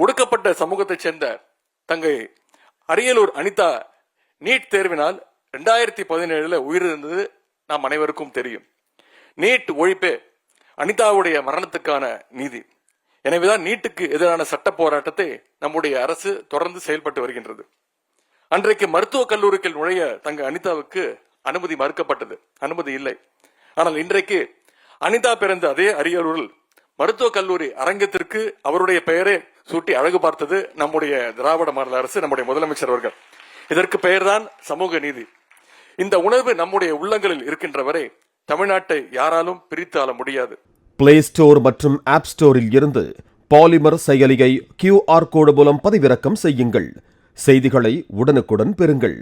ஒடுக்கப்பட்ட சமூகத்தைச் சேர்ந்த தங்கை அரியலூர் அனிதா நீட் தேர்வினால் ரெண்டாயிரத்தி பதினேழுல உயிரிழந்தது நாம் அனைவருக்கும் தெரியும். நீட் ஒழிப்பே அனிதாவுடைய மரணத்துக்கான நீதி. எனவேதான் நீட்டுக்கு எதிரான சட்ட போராட்டத்தை நம்முடைய அரசு தொடர்ந்து செயல்பட்டு வருகின்றது. அன்றைக்கு மருத்துவக் கல்லூரிக்கு நுழைய தங்க அனிதாவுக்கு அனுமதி மறுக்கப்பட்டது. அனுமதி இல்லை. ஆனால் இன்றைக்கு அனிதா பிறந்த அதே அரியலூரில் மருத்துவக் கல்லூரி அரங்கத்திற்கு அவருடைய பெயரே சூட்டி அழகு பார்த்தது நம்முடைய திராவிட மாநில அரசு நம்முடைய முதலமைச்சர் அவர்கள். இதற்கு பெயர்தான் சமூக நீதி. இந்த உணர்வு நம்முடைய உள்ளங்களில் இருக்கின்ற வரை தமிழ்நாட்டை யாராலும் பிரித்து ஆள முடியாது. பிளே ஸ்டோர் மற்றும் ஆப் ஸ்டோரில் இருந்து பாலிமர் செயலியை கியூஆர் கோடு மூலம் பதிவிறக்கம் செய்யுங்கள். செய்திகளை உடனுக்குடன் பெறுங்கள்.